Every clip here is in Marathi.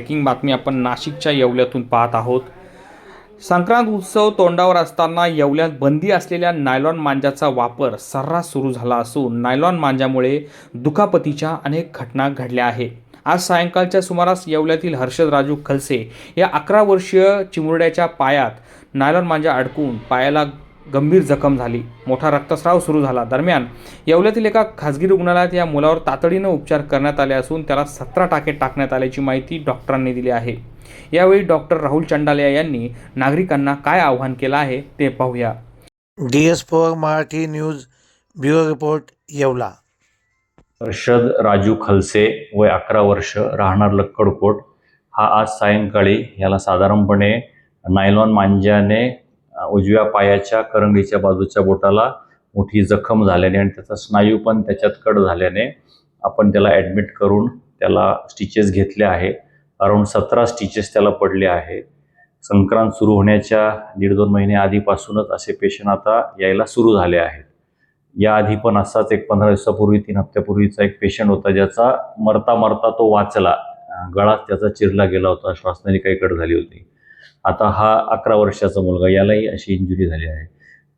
ब्रेकिंग बातमी आपण नाशिकच्या येवल्यातून पाहत आहोत. संक्रांत उत्सव तोंडावर असताना येवल्यात बंदी असलेल्या नायलॉन मांजाचा वापर सर्रास सुरू झाला असून नायलॉन मांजामुळे दुखापतीच्या अनेक घटना घडल्या आहेत आज सायंकाळच्या सुमारास येवल्यातील हर्षद राजू खलसे या अकरा वर्षीय चिमुरड्याच्या पायात नायलॉन मांजा अडकून पायाला गंभीर जखम झाली. मोठा रक्तस्राव सुरू झाला. दरम्यान येवल्यातील एका खासगी रुग्णालयात या मुलावर तातडीनं उपचार करण्यात आले असून त्याला सतरा टाके टाकण्यात आल्याची माहिती डॉक्टरांनी दिली आहे. यावेळी डॉक्टर राहुल चंडालिया यांनी नागरिकांना काय आवाहन केलं आहे ते पाहूया. D S four Marathi news bureau report Yeola. Harshad Raju Khalse वय अकरा वर्ष राहणार लक्कडकोट हा आज सायंकाळी याला साधारणपणे नायलॉन मांज्याने उजव्या पायाच्या करंगीच्या बाजूच्या बोटाला मोठी जखम झाल्याने आणि त्याचा स्नायू पण त्याच्यात कट झाल्याने आपण त्याला ॲडमिट करून त्याला स्टिचेस घेतले आहे. अराऊंड सतरा स्टिचेस त्याला पडले आहे. संक्रांत सुरू होण्याच्या दीड दोन महिने आधीपासूनच असे पेशंट आता यायला सुरू झाले आहेत. याआधी पण असाच एक पंधरा दिवसापूर्वी तीन हप्त्यापूर्वीचा एक पेशंट होता ज्याचा मरता मरता तो वाचला. अं, गळाच त्याचा चिरला गेला होता. श्वासनाने काही कट झाली होती. आता हा अकरा वर्षाचा मुलगा यालाही अशी इंजुरी झाली आहे.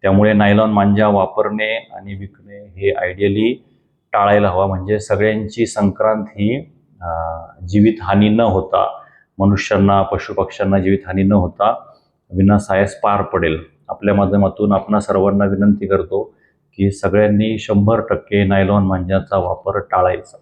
त्यामुळे नायलॉन मांजा वापरणे आणि विकणे हे आयडियली टाळायला हवा. म्हणजे सगळ्यांची संक्रांत ही जीवितहानी न होता मनुष्यांना पशुपक्ष्यांना जीवितहानी न होता विनासायास पार पडेल. आपल्या माध्यमातून आपणा सर्वांना विनंती करतो की सगळ्यांनी शंभर टक्के नायलॉन मांजाचा वापर टाळायचा.